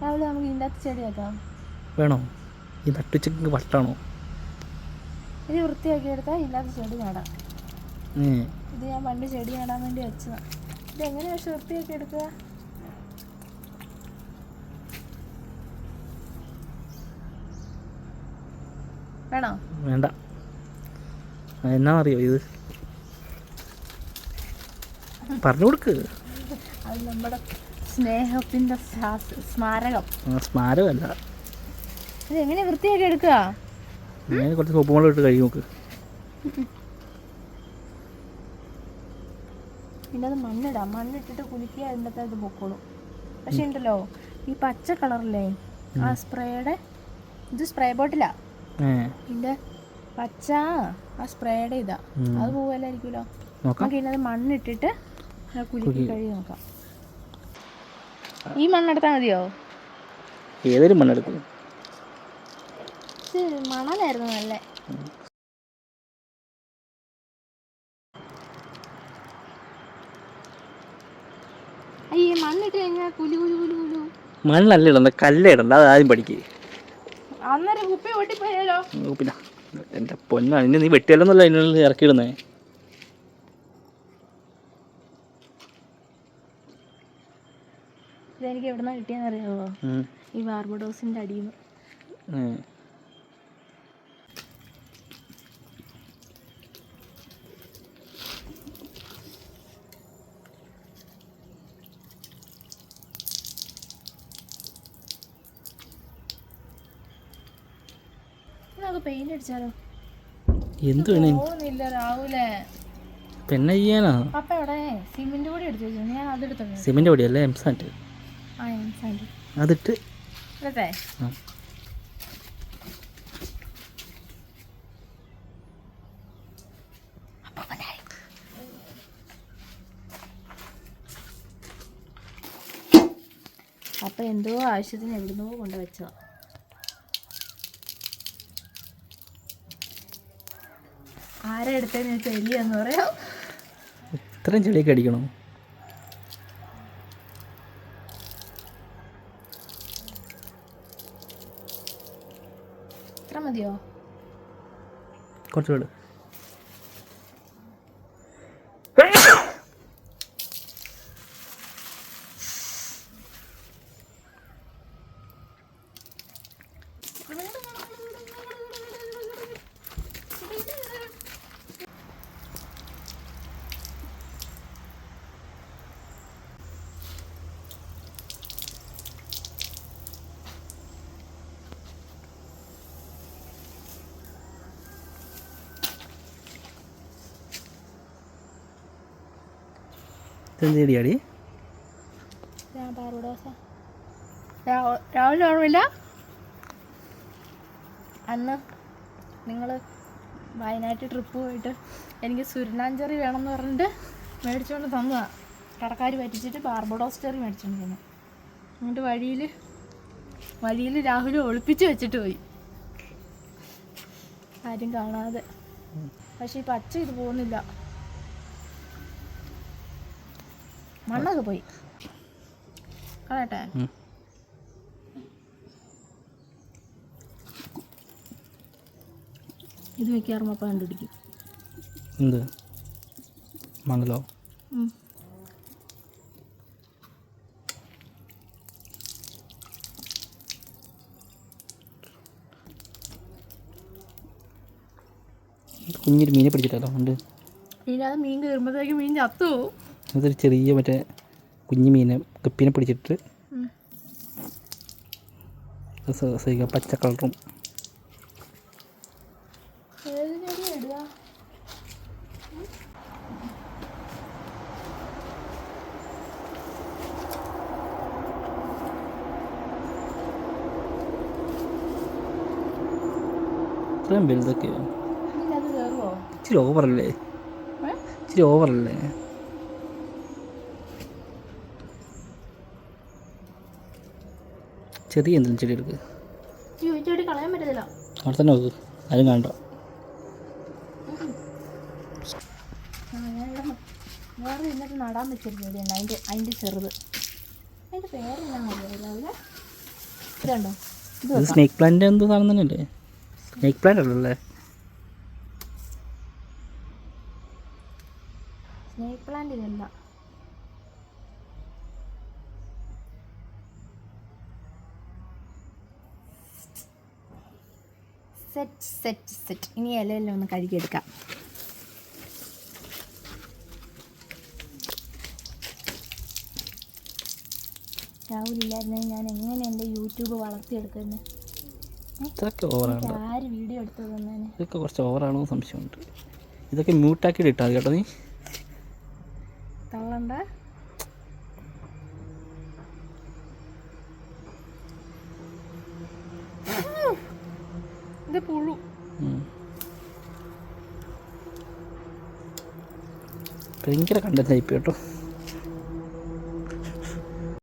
രാവിലെ നമുക്ക് ഇതിന്റെ അകത്ത് ചെടിയാക്കാം വേണോ? ഈ നട്ടുച്ചക്ക് വട്ടാണോ? ഇത് വൃത്തിയാക്കി എടുത്താൽ ഇതിനകത്ത് ചെടി നടാം. ഇത് ഞാൻ പണ്ട് ചെടി നടാൻ വേണ്ടി വെച്ചതാണ് ഇത് എങ്ങനെ പക്ഷെ വൃത്തിയാക്കി എടുക്കുക? വേണോ? വേണ്ട. എന്നാണെന്നറിയോ ഇത്? പറഞ്ഞു കൊടുക്ക് അത് നമ്മുടെ സ്നേഹത്തിന്റെ ശാസ്- സ്മാരകം. സ്മാരകമല്ല. ഇത് എങ്ങനെ വൃത്തിയാക്കി എടുക്കുക? ഞാൻ കുറച്ച് സോപ്പ് വെള്ളം ഇട്ട് കഴുകി നോക്ക്. പിന്നെ അത് മണ്ണിടാം. മണ്ണിട്ടിട്ട് കുലുക്കിയ അതിന്റെ അത് പൊക്കോളൂ. പക്ഷെ ഉണ്ടല്ലോ ഈ പച്ച കളറില്ലേ ആ സ്പ്രേയുടെ ഇത് സ്പ്രേ ബോട്ടിലാ. ഇതിന്റെ പച്ച ആ സ്പ്രേയുടെ ഇതാ. അത് പോവല്ലായിരിക്കുമല്ലോ നമുക്ക് ഇന്നത് മണ്ണിട്ടിട്ട് കുലുക്കി. കഴുകി നോക്കാം. ഈ മണ്ണെടുത്താൽ മതിയോ? ഏതൊരു മണ്ണെടുക്കും? മണലായിരുന്നു നല്ല. അയ്യേ മണ്ണിട്ട് കഴിഞ്ഞാൽ കുലു കുലു കുലു കുലു. മണ്ണല്ല ഇടണ്ട കല്ല ഇടണ്ട അത് ആദ്യം പഠിക്ക്. അന്നേരം കുപ്പി പൊട്ടിപ്പോയാലോ? ഓ, പിന്നെ എന്റെ പൊന്നാണ് ഇനി നീ വെട്ടിയാലൊന്നുമല്ല അതിനുള്ളിൽ ഇറക്കിയിടുന്നേ? ഇതെനിക്ക് എവിടുന്ന കിട്ടിയെന്ന് അറിയാമോ ഈ ബാർബഡോസിന്റെ അടിയിൽ നിന്ന്. പെയിന്റ് അടിച്ചാലോ? എന്ത് രാഹുലേ. പെണ്ണ ചെയ്യാനാ പപ്പ എവിടെ? സിമെന്റ് എടുത്തു വെച്ചു. ഞാൻ അതെടുത്തോളൂ സിമെന്റ് പൊടിയല്ലേ? എംസാന്റ് അതിട്ട്. അപ്പൊ എന്തോ ആവശ്യത്തിന് എവിടുന്നോ കൊണ്ട് വെച്ചതാ. ആരെ എടുത്തതെന്ന് വെച്ചാൽ എലിയെന്ന് പറയാം. ഇത്രയും ചെടിയൊക്കെ അടിക്കണം? മതിയോ കുറച്ച് വിട് ഇതെന്ത് ചെടിയാടി രാവിലെ ഓർമ്മയില്ല? അന്ന് നിങ്ങൾ വയനാട്ടിൽ ട്രിപ്പ് പോയിട്ട് എനിക്ക് സുരനാഞ്ചെറി വേണമെന്ന് പറഞ്ഞിട്ട് മേടിച്ചുകൊണ്ട് തന്നതാണ് കടക്കാർ പറ്റിച്ചിട്ട് ബാർബഡോസ് ചെറി മേടിച്ചുകൊണ്ട് തന്നു. എന്നിട്ട് വഴിയിൽ വഴിയിൽ രാഹുൽ ഒളിപ്പിച്ച് വെച്ചിട്ട് പോയി. ആരും കാണാതെ. പക്ഷേ ഈ പച്ച ഇത് പോകുന്നില്ല. മണ്ണൊക്കെ പോയി. കളയട്ടെ. ഇത് വെക്കാറുമ്പോൾ അപ്പം കണ്ടുപിടിക്കും. എന്ത്? മണലോ. കുഞ്ഞൊരു മീനെ പിടിച്ചിട്ടോ ഉണ്ട് അത് മീൻ കയറുമ്പോഴത്തേക്ക് മീൻ ചത്തു. അതൊരു ചെറിയ മറ്റേ കുഞ്ഞു മീനെ കപ്പിനെ പിടിച്ചിട്ട് പച്ച കളറും. ഇത്രയും വലുതൊക്കെയോ? ഇച്ചിരി ഓവറല്ലേ? ഇച്ചിരി ഓവറല്ലേ ചെറിയ എന്തെങ്കിലും ചെടി എടുക്ക്. അയ്യോ ചെടി കളയാൻ പറ്റത്തില്ല. അവിടെ തന്നെ നോക്ക് ആരും കാണണ്ട. സ്നേക് വേറെ നടാൻ വെച്ചൊരു ചെടിയുണ്ട്. അതിന്റെ അതിന്റെ ചെറുത്. അതിന്റെ പേരെന്നാ അറിയാവില്ല ഇതുണ്ടോ? ഇത് ഇത് സ്നേക്ക് പ്ലാന്റ് എന്തോ സാധനം തന്നെയല്ലേ സ്നേക്ക് പ്ലാന്റ് അല്ലല്ലേ സ്നേക്ക് പ്ലാന്റ് ഇതല്ല. Set set set. ഇനി ഇലയെല്ലാം ഒന്ന് കഴുകിയെടുക്കാം. രാഹുലില്ലായിരുന്നെങ്കിൽ ഞാൻ എങ്ങനെ എന്റെ യൂട്യൂബ് വളർത്തിയെടുക്കുന്നത് ഇതൊക്കെ ഓവറാണ് എനിക്ക് ആര് വീഡിയോ എടുത്തു തന്നേനെ? ഇതൊക്കെ കുറച്ച് ഓവറാണോ സംശയമുണ്ട്. ഇതൊക്കെ മ്യൂട്ടാക്കിയിട്ട് ഇട്ടാൽ കേട്ടോ നീ. തള്ളണ്ട. ഇത് പുഴു. ഭയങ്കര കണ്ടന്റ്